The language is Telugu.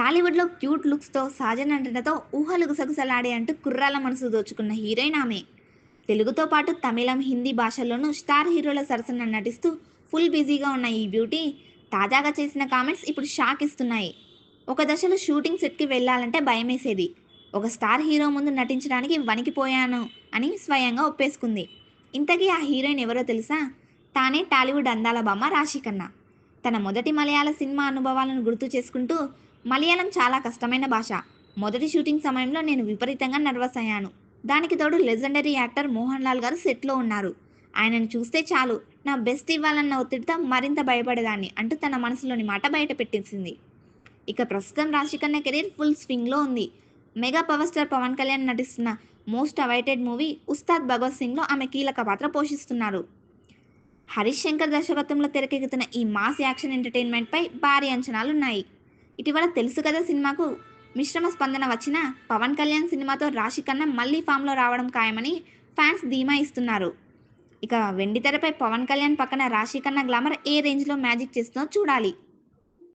టాలీవుడ్లో క్యూట్ లుక్స్తో సహజ నటనతో ఊహలు గుసగుసలాడే అంటూ కుర్రాల మనసు దోచుకున్న హీరోయిన్ ఆమె. తెలుగుతో పాటు తమిళం హిందీ భాషల్లోనూ స్టార్ హీరోల సరసన నటిస్తూ ఫుల్ బిజీగా ఉన్న ఈ బ్యూటీ తాజాగా చేసిన కామెంట్స్ ఇప్పుడు షాక్ ఇస్తున్నాయి. ఒక దశలో షూటింగ్ సెట్కి వెళ్ళాలంటే భయమేసేది. ఒక స్టార్ హీరో ముందు నటించడానికి వణికిపోయాను అని స్వయంగా ఒప్పేసుకుంది. ఇంతకీ ఆ హీరోయిన్ ఎవరో తెలుసా? తానే టాలీవుడ్ అందాల బొమ్మ రాశికన్నా తన మొదటి మలయాళ సినిమా అనుభవాలను గుర్తు చేసుకుంటూ మలయాళం చాలా కష్టమైన భాష. మొదటి షూటింగ్ సమయంలో నేను విపరీతంగా నర్వస్ అయ్యాను. దానికి తోడు లెజెండరీ యాక్టర్ మోహన్ లాల్ గారు సెట్లో ఉన్నారు. ఆయనను చూస్తే చాలు నా బెస్ట్ ఇవ్వాలన్న ఒత్తిడితో మరింత భయపడేదాన్ని అంటూ తన మనసులోని మాట బయట పెట్టేసింది. ఇక ప్రస్తుతం రాశికన్న కెరీర్ ఫుల్ స్వింగ్లో ఉంది. Mega power star Pawan Kalyan నటిస్తున్న most awaited movie Ustaad Bhagat సింగ్లో ఆమె కీలక పాత్ర పోషిస్తున్నారు. హరీష్ శంకర్ దర్శకత్వంలో తెరకెక్కుతున్న ఈ మాస్ యాక్షన్ ఎంటర్టైన్మెంట్పై భారీ అంచనాలు ఉన్నాయి ఇటీవల తెలుసు కదా సినిమాకు మిశ్రమ స్పందన వచ్చిన పవన్ కళ్యాణ్ సినిమాతో రాశి కన్నా మళ్ళీ ఫామ్లో రావడం ఖాయమని ఫ్యాన్స్ ధీమా ఇస్తున్నారు. ఇక వెండి తెరపై పవన్ కళ్యాణ్ పక్కన రాశి కన్నా గ్లామర్ ఏ రేంజ్లో మ్యాజిక్ చేస్తుందో చూడాలి.